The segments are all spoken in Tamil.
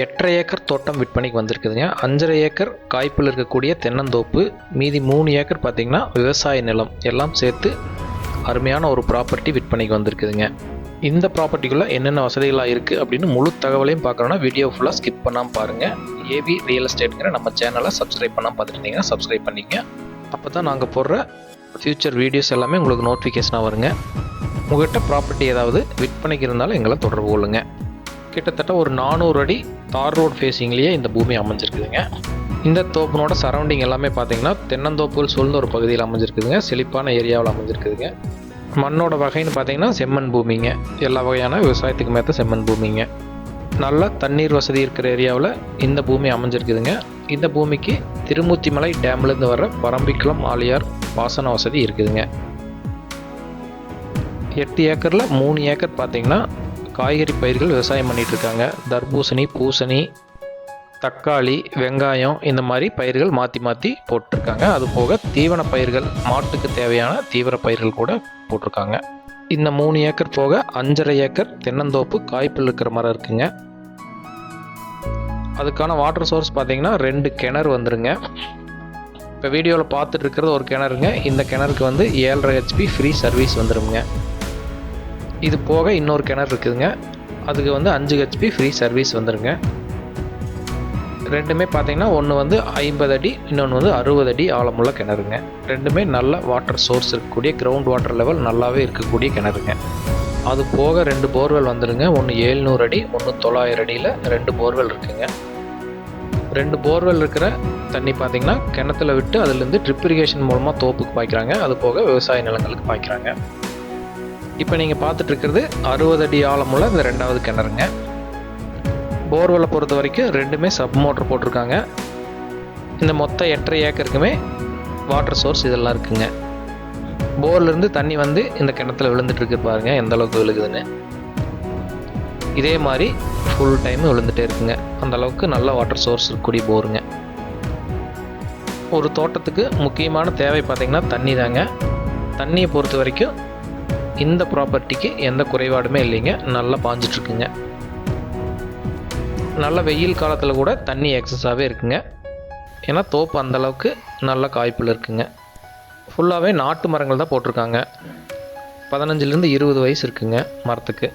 எட்டரை ஏக்கர் தோட்டம் விற்பனைக்கு வந்திருக்குதுங்க. அஞ்சரை ஏக்கர் காய்ப்பில் இருக்கக்கூடிய தென்னந்தோப்பு மீதி மூணு ஏக்கர் பார்த்தீங்கன்னா விவசாய நிலம். எல்லாம் சேர்த்து அருமையான ஒரு ப்ராப்பர்ட்டி விற்பனைக்கு வந்திருக்குதுங்க. இந்த ப்ராப்பர்ட்டிக்குள்ளே என்னென்ன வசதிகளாக இருக்குது அப்படின்னு முழு தகவலையும் பார்க்குறோன்னா வீடியோ ஃபுல்லாக ஸ்கிப் பண்ணாமல் பாருங்கள் ஏவி ரியல் எஸ்டேட்டுங்கிற நம்ம சேனலை சப்ஸ்கிரைப் பண்ணாமல் பார்த்துருந்தீங்கன்னா சப்ஸ்கிரைப் பண்ணிங்க அப்போ தான் நாங்கள் போடுற ஃப்யூச்சர் வீடியோஸ் எல்லாமே உங்களுக்கு நோட்டிஃபிகேஷனாக வருங்க. உங்கள்கிட்ட ப்ராப்பர்ட்டி ஏதாவது விற்பனைக்கு இருந்தாலும் எங்களை தொடர்பு கொள்ளுங்க. கிட்டத்தட்ட ஒரு நானூறு அடி தார் ரோட் ஃபேஸிங்லேயே இந்த பூமி அமைஞ்சிருக்குதுங்க. இந்த தோப்பினோட சரௌண்டிங் எல்லாமே பார்த்தீங்கன்னா தென்னந்தோப்புகள் சூழ்ந்த ஒரு பகுதியில் அமைஞ்சிருக்குதுங்க. செழிப்பான ஏரியாவில் அமைஞ்சிருக்குதுங்க. மண்ணோட வகைன்னு பார்த்தீங்கன்னா செம்மண் பூமிங்க. எல்லா வகையான விவசாயத்துக்கு மேற்ற செம்மண் பூமிங்க. நல்லா தண்ணீர் வசதி இருக்கிற ஏரியாவில் இந்த பூமி அமைஞ்சிருக்குதுங்க. இந்த பூமிக்கு திருமூர்த்திமலை டேம்லேருந்து வர பரம்பிக்குளம் ஆலியார் பாசன வசதி இருக்குதுங்க. எட்டு ஏக்கரில் மூணு ஏக்கர் பார்த்தீங்கன்னா காய்கறி பயிர்கள் விவசாயம் பண்ணிட்டு இருக்காங்க தர்பூசணி பூசணி தக்காளி வெங்காயம் இந்த மாதிரி பயிர்கள் மாற்றி மாற்றி போட்டிருக்காங்க. அது போக தீவன பயிர்கள் மாட்டுக்கு தேவையான தீவிர பயிர்கள் கூட போட்டிருக்காங்க. இந்த மூணு ஏக்கர் போக அஞ்சரை ஏக்கர் தென்னந்தோப்பு காய்ப்பில் இருக்கிற மரம் இருக்குங்க. அதுக்கான வாட்டர் சோர்ஸ் பார்த்தீங்கன்னா ரெண்டு கிணறு வந்துருங்க. இப்போ வீடியோவில் பார்த்துட்டு இருக்கிறது ஒரு கிணறுங்க. இந்த கிணறுக்கு வந்து ஏழரை ஹெச்பி ஃப்ரீ சர்வீஸ் வந்துருங்க. இது போக இன்னொரு கிணறு இருக்குதுங்க. அதுக்கு வந்து அஞ்சு ஹெச்பி ஃப்ரீ சர்வீஸ் வந்துருங்க. ரெண்டுமே பார்த்தீங்கன்னா ஒன்று வந்து ஐம்பது அடி இன்னொன்று வந்து அறுபது அடி ஆழமுள்ள கிணறுங்க. ரெண்டுமே நல்ல வாட்டர் சோர்ஸ் இருக்கக்கூடிய கிரவுண்ட் வாட்டர் லெவல் நல்லாவே இருக்கக்கூடிய கிணறுங்க. அது போக ரெண்டு போர்வெல் வந்துடுங்க ஒன்று ஏழ்நூறு அடி ஒன்று தொள்ளாயிரம் அடியில் ரெண்டு போர்வெல் இருக்குங்க. ரெண்டு போர்வெல் இருக்கிற தண்ணி பார்த்தீங்கன்னா கிணத்துல விட்டு அதுலேருந்து ட்ரிப் இரிகேஷன் மூலமாக தோப்புக்கு பாய்க்கிறாங்க. அது போக விவசாய நிலங்களுக்கு பாய்க்கிறாங்க. இப்போ நீங்கள் பார்த்துட்டு இருக்கிறது அறுபது அடி ஆழமுள்ள இந்த ரெண்டாவது கிணறுங்க. போர்வெல்லை பொறுத்த வரைக்கும் ரெண்டுமே சப் மோட்டர் போட்டிருக்காங்க. இந்த மொத்த எட்டரை ஏக்கருக்குமே வாட்டர் சோர்ஸ் இதெல்லாம் இருக்குங்க. போர்லேருந்து தண்ணி வந்து இந்த கிணத்துல விழுந்துட்டுருக்கு பாருங்க எந்த அளவுக்கு விழுகுதுன்னு. இதே மாதிரி ஃபுல் டைம் விழுந்துட்டே இருக்குங்க. அந்த அளவுக்கு நல்ல வாட்டர் சோர்ஸ் இருக்கக்கூடிய போருங்க. ஒரு தோட்டத்துக்கு முக்கியமான தேவை பார்த்திங்கன்னா தண்ணி தாங்க. தண்ணியை பொறுத்த வரைக்கும் இந்த ப்ராப்பர்ட்டிக்கு எந்த குறைபாடுமே இல்லைங்க. நல்லா பாஞ்சிட்ருக்குங்க. நல்ல வெயில் காலத்தில் கூட தண்ணி எக்ஸஸாகவே இருக்குங்க. ஏன்னா தோப்பு அந்தளவுக்கு நல்ல காய்ப்பில் இருக்குங்க. ஃபுல்லாகவே நாட்டு மரங்கள் தான் போட்டிருக்காங்க. பதினஞ்சுலேருந்து இருபது வயசு இருக்குங்க மரத்துக்கு.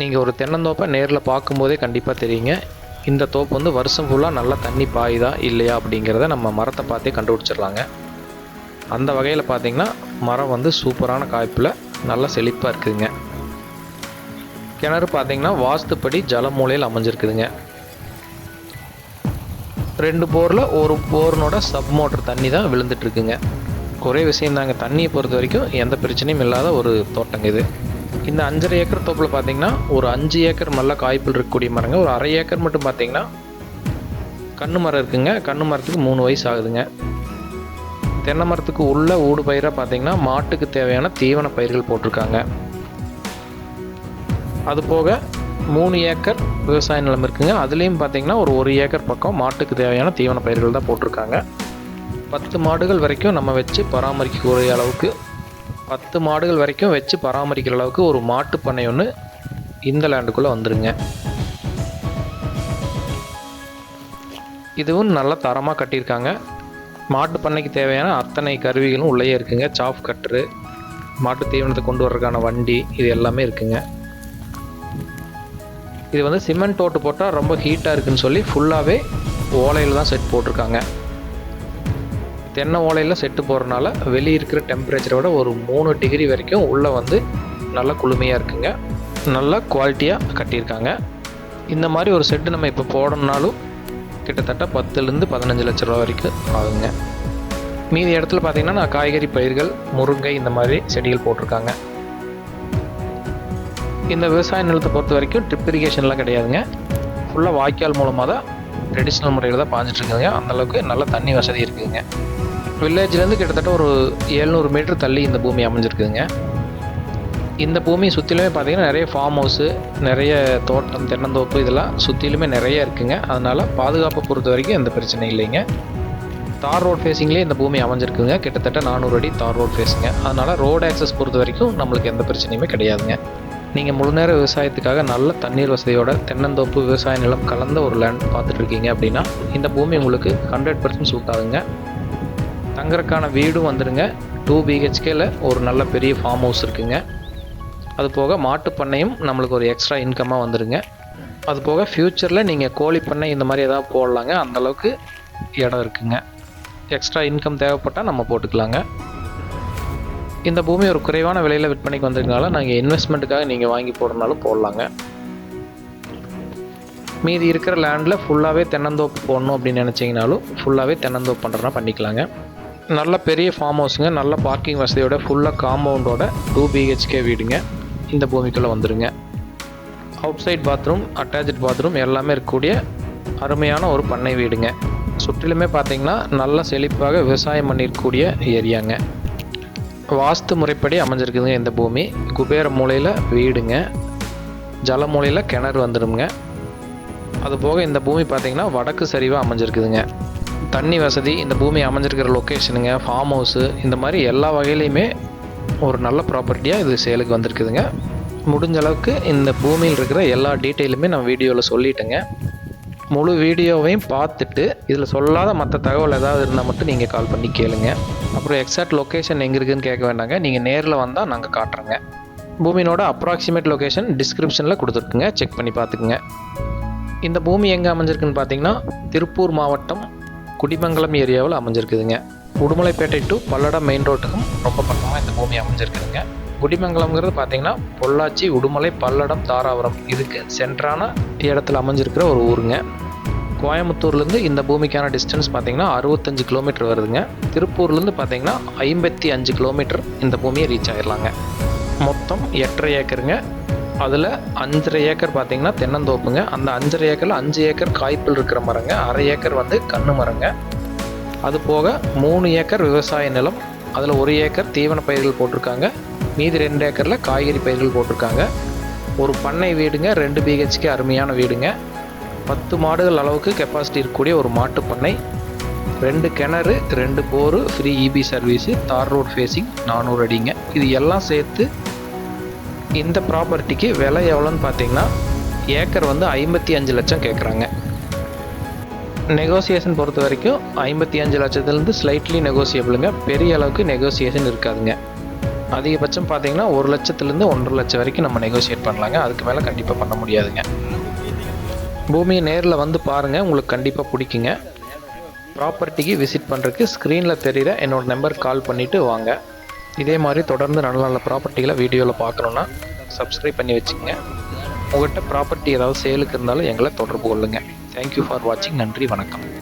நீங்கள் ஒரு தென்னந்தோப்பை நேரில் பார்க்கும்போதே கண்டிப்பாக தெரியுங்க. இந்த தோப்பு வந்து வருஷம் ஃபுல்லாக நல்லா தண்ணி பாயுதா இல்லையா அப்படிங்கிறத நம்ம மரத்தை பார்த்தே கண்டுபிடிச்சிடலாங்க. அந்த வகையில் பார்த்தீங்கன்னா மரம் வந்து சூப்பரான காய்ப்பில் நல்லா செழிப்பாக இருக்குதுங்க. கிணறு பார்த்தீங்கன்னா வாஸ்துப்படி ஜல மூலையில் அமைஞ்சிருக்குதுங்க. ரெண்டு போரில் ஒரு போர்னோட சப் மோட்டர் தண்ணி தான் விழுந்துட்டுருக்குங்க. ஒரே விஷயம் தாங்க. தண்ணியை பொறுத்த வரைக்கும் எந்த பிரச்சனையும் இல்லாத ஒரு தோட்டங்க இது. இந்த அஞ்சரை ஏக்கர் தோப்பில் பார்த்தீங்கன்னா ஒரு அஞ்சு ஏக்கர் நல்லா காய்ப்பில் இருக்கக்கூடிய மரங்க. ஒரு அரை ஏக்கர் மட்டும் பார்த்தீங்கன்னா கண்ணு மரம் இருக்குங்க. கண்ணு மரத்துக்கு மூணு வயசு ஆகுதுங்க. தென்னை மரத்துக்கு உள்ள ஊடு பயிராக பார்த்தீங்கன்னா மாட்டுக்கு தேவையான தீவன பயிர்கள் போட்டிருக்காங்க. அது போக மூணு ஏக்கர் விவசாய நிலம் இருக்குங்க. அதுலேயும் பார்த்தீங்கன்னா ஒரு ஒரு ஏக்கர் பக்கம் மாட்டுக்கு தேவையான தீவன பயிர்கள் தான் போட்டிருக்காங்க. பத்து மாடுகள் வரைக்கும் நம்ம வச்சு பராமரிக்கக்கூடிய அளவுக்கு பத்து மாடுகள் வரைக்கும் வச்சு பராமரிக்கிற அளவுக்கு ஒரு மாட்டு பண்ணை ஒன்று இந்த லேண்டுக்குள்ளே வந்துருங்க. இதுவும் நல்ல தரமாக கட்டியிருக்காங்க. மாட்டு பண்ணைக்கு தேவையான அத்தனை கருவிகளும் உள்ளேயே இருக்குங்க. சாஃப் கட்டரு மாட்டு தீவனத்தை கொண்டு வர்றதுக்கான வண்டி இது எல்லாமே இருக்குங்க. இது வந்து சிமெண்ட் ஓட்டு போட்டால் ரொம்ப ஹீட்டாக இருக்குன்னு சொல்லி ஃபுல்லாகவே ஓலையில் தான் செட் போட்டிருக்காங்க. தென்னை ஓலையில் செட்டு போகிறனால வெளியே இருக்கிற டெம்பரேச்சரை விட ஒரு மூணு டிகிரி வரைக்கும் உள்ளே வந்து நல்லா குளுமையாக இருக்குங்க. நல்லா குவாலிட்டியாக கட்டியிருக்காங்க. இந்த மாதிரி ஒரு செட்டு நம்ம இப்போ போடணுன்னாலும் கிட்டத்தட்ட பத்துலேருந்து பதினஞ்சு லட்ச ரூபா வரைக்கும் ஆகுங்க. மீதி இடத்துல பார்த்தீங்கன்னா நான் காய்கறி பயிர்கள் முருங்கை இந்த மாதிரி செடிகள் போட்டிருக்காங்க. இந்த விவசாய நிலத்தை பொறுத்த வரைக்கும் ட்ரிப் இரிகேஷன்லாம் கிடையாதுங்க. ஃபுல்லாக வாய்க்கால் மூலமாக தான் ட்ரெடிஷ்னல் முறையில் தான் பாஞ்சிட்டு அந்தளவுக்கு நல்ல தண்ணி வசதி இருக்குதுங்க. வில்லேஜ்லேருந்து கிட்டத்தட்ட ஒரு எழுநூறு மீட்டர் தள்ளி இந்த பூமி அமைஞ்சிருக்குதுங்க. இந்த பூமி சுற்றிலுமே பார்த்தீங்கன்னா நிறைய ஃபார்ம் ஹவுஸு நிறைய தோட்டம் தென்னந்தோப்பு இதெல்லாம் சுற்றிலுமே நிறைய இருக்குங்க. அதனால் பாதுகாப்பை பொறுத்த வரைக்கும் எந்த பிரச்சனையும் இல்லைங்க. தார் ரோட் ஃபேஸிங்லேயே இந்த பூமி அமைஞ்சிருக்குங்க. கிட்டத்தட்ட நானூறு அடி தார் ரோட் ஃபேஸுங்க அதனால் ரோடு ஆக்சஸ் பொறுத்த வரைக்கும் நம்மளுக்கு எந்த பிரச்சனையுமே கிடையாதுங்க. நீங்கள் முழு நேர விவசாயத்துக்காக நல்ல தண்ணீர் வசதியோட தென்னந்தோப்பு விவசாய நிலம் கலந்த ஒரு லேண்ட் பார்த்துட்டு இருக்கீங்க அப்படின்னா இந்த பூமி உங்களுக்கு ஹண்ட்ரட் பர்சன்ட் சூட் ஆகுங்க. தங்கறக்கான வீடும் வந்துடுங்க. டூ பிஹெச்கேல ஒரு நல்ல பெரிய ஃபார்ம் ஹவுஸ் இருக்குங்க. அது போக மாட்டு பண்ணையும் நம்மளுக்கு ஒரு எக்ஸ்ட்ரா இன்கமாக வந்துடுங்க அது போக ஃப்யூச்சரில் நீங்கள் கோழி பண்ணை இந்த மாதிரி ஏதாவது போடலாங்க. அந்தளவுக்கு இடம் இருக்குங்க. எக்ஸ்ட்ரா இன்கம் தேவைப்பட்டால் நம்ம போட்டுக்கலாங்க. இந்த பூமி ஒரு குறைவான விலையில் விற்பனைக்கு வந்திருக்கனால நாங்கள் இன்வெஸ்ட்மெண்ட்டுக்காக நீங்கள் வாங்கி போடுறனாலும் போடலாங்க. மீதி இருக்கிற லேண்டில் ஃபுல்லாகவே தென்னந்தோப்பு போடணும் அப்படின்னு நினச்சிங்கனாலும் ஃபுல்லாகவே தென்னந்தோப்பு பண்ணுறனா பண்ணிக்கலாங்க. நல்ல பெரிய ஃபார்ம் ஹவுஸுங்க நல்ல பார்க்கிங் வசதியோட ஃபுல்லாக காம்பவுண்டோட டூ பிஹெச்கே வீடுங்க. இந்த பூமிக்குள்ளே வந்துடுங்க outside bathroom attach bathroom எல்லாமே இருக்கக்கூடிய அருமையான ஒரு பண்ணை வீடுங்க. சுற்றிலுமே பார்த்தீங்கன்னா நல்ல செழிப்பாக விவசாயம் பண்ணியிருக்கக்கூடிய ஏரியாங்க. வாஸ்து முறைப்படி அமைஞ்சிருக்குதுங்க இந்த பூமி. குபேர மூலையில் வீடுங்க. ஜல மூலையில் கிணறு வந்துடுங்க அது போக இந்த பூமி பார்த்தீங்கன்னா வடக்கு சரிவாக அமைஞ்சிருக்குதுங்க. தண்ணி வசதி இந்த பூமி அமைஞ்சிருக்கிற லொக்கேஷனுங்க ஃபார்ம் ஹவுஸு இந்த மாதிரி எல்லா வகையிலையுமே ஒரு நல்ல ப்ராப்பர்ட்டியாக இது சேலுக்கு வந்திருக்குதுங்க. முடிஞ்ச அளவுக்கு இந்த பூமியில் இருக்கிற எல்லா டீட்டெயிலுமே நான் வீடியோவில் சொல்லிட்டேங்க. முழு வீடியோவையும் பார்த்துட்டு இதில் சொல்லாத மற்ற தகவல் ஏதாவது இருந்தால் மட்டும் நீங்கள் கால் பண்ணி கேளுங்க. அப்புறம் எக்ஸாக்ட் லொக்கேஷன் எங்கே இருக்குதுன்னு கேட்க வேண்டாங்க. நீங்கள் நேரில் வந்தால் நாங்கள் காட்டுறோங்க. பூமியினோட அப்ராக்சிமேட் லொக்கேஷன் டிஸ்கிரிப்ஷனில் கொடுத்துருக்குங்க. செக் பண்ணி பார்த்துக்குங்க. இந்த பூமி எங்கே அமைஞ்சிருக்குன்னு பார்த்தீங்கன்னா திருப்பூர் மாவட்டம் குடிமங்கலம் ஏரியாவில் அமைஞ்சிருக்குதுங்க. உடுமலைப்பேட்டை டு பல்லடம் மெயின் ரோட்டுக்கும் ரொம்ப பக்கமாக இந்த பூமி அமைஞ்சிருக்குதுங்க. குடிமங்கலம்ங்கிறது பார்த்தீங்கன்னா பொள்ளாச்சி உடுமலை பல்லடம் தாராபுரம். இதுக்கு சென்ட்ரான இடத்துல அமைஞ்சிருக்கிற ஒரு ஊருங்க. கோயம்புத்தூர்லேருந்து இந்த பூமிக்கான டிஸ்டன்ஸ் பார்த்தீங்கன்னா அறுபத்தஞ்சு கிலோமீட்டர் வருதுங்க. திருப்பூர்லேருந்து பார்த்தீங்கன்னா ஐம்பத்தி அஞ்சு கிலோமீட்டர் இந்த பூமியை ரீச் ஆகிடலாங்க மொத்தம் எட்டரை ஏக்கருங்க. அதில் அஞ்சரை ஏக்கர் பார்த்தீங்கன்னா தென்னந்தோப்புங்க. அந்த அஞ்சரை ஏக்கரில் அஞ்சு ஏக்கர் காய்ப்பில் இருக்கிற மரங்க. அரை ஏக்கர் வந்து கண்ணு மரங்க. அது போக மூணு ஏக்கர் விவசாய நிலம் அதில் ஒரு ஏக்கர் தீவன பயிர்கள் போட்டிருக்காங்க. மீதி ரெண்டு ஏக்கரில் காய்கறி பயிர்கள் போட்டிருக்காங்க. ஒரு பண்ணை வீடுங்க ரெண்டு பிஹெச்கே அருமையான வீடுங்க. பத்து மாடுகள் அளவுக்கு கெப்பாசிட்டி இருக்கக்கூடிய ஒரு மாட்டு பண்ணை. ரெண்டு கிணறு ரெண்டு போரு ஃப்ரீ இபி சர்வீஸு தார் ரோட் ஃபேஸிங் நானூறு அடிங்க. இது எல்லாம் சேர்த்து இந்த ப்ராப்பர்ட்டிக்கு விலை எவ்வளோன்னு பார்த்தீங்கன்னா ஏக்கர் வந்து ஐம்பத்தி அஞ்சு லட்சம் கேட்குறாங்க நெகோசியேஷன் பொறுத்த வரைக்கும் ஐம்பத்தி அஞ்சு லட்சத்துலேருந்து ஸ்லைட்லி நெகோசியபிளுங்க பெரிய அளவுக்கு நெகோசியேஷன் இருக்காதுங்க. அதிகபட்சம் பார்த்தீங்கன்னா ஒரு லட்சத்துலேருந்து ஒன்றரை லட்சம் வரைக்கும் நம்ம நெகோசியேட் பண்ணலாங்க. அதுக்கு மேலே கண்டிப்பாக பண்ண முடியாதுங்க. பூமியை நேரில் வந்து பாருங்கள் உங்களுக்கு கண்டிப்பாக பிடிக்குங்க. ப்ராப்பர்ட்டிக்கு விசிட் பண்ணுறதுக்கு ஸ்க்ரீனில் தெரிகிற என்னோட நம்பர் கால் பண்ணிவிட்டு வாங்க. இதே மாதிரி தொடர்ந்து நல்ல நல்ல ப்ராப்பர்ட்டிகளை வீடியோவில் பார்க்கணுன்னா சப்ஸ்கிரைப் பண்ணி வச்சுக்கோங்க. உங்கள்கிட்ட ப்ராப்பர்ட்டி ஏதாவது சேலுக்கு இருந்தாலும் எங்களை தொடர்பு கொள்ளுங்கள் தேங்க்யூ ஃபார் வாட்சிங் நன்றி வணக்கம்.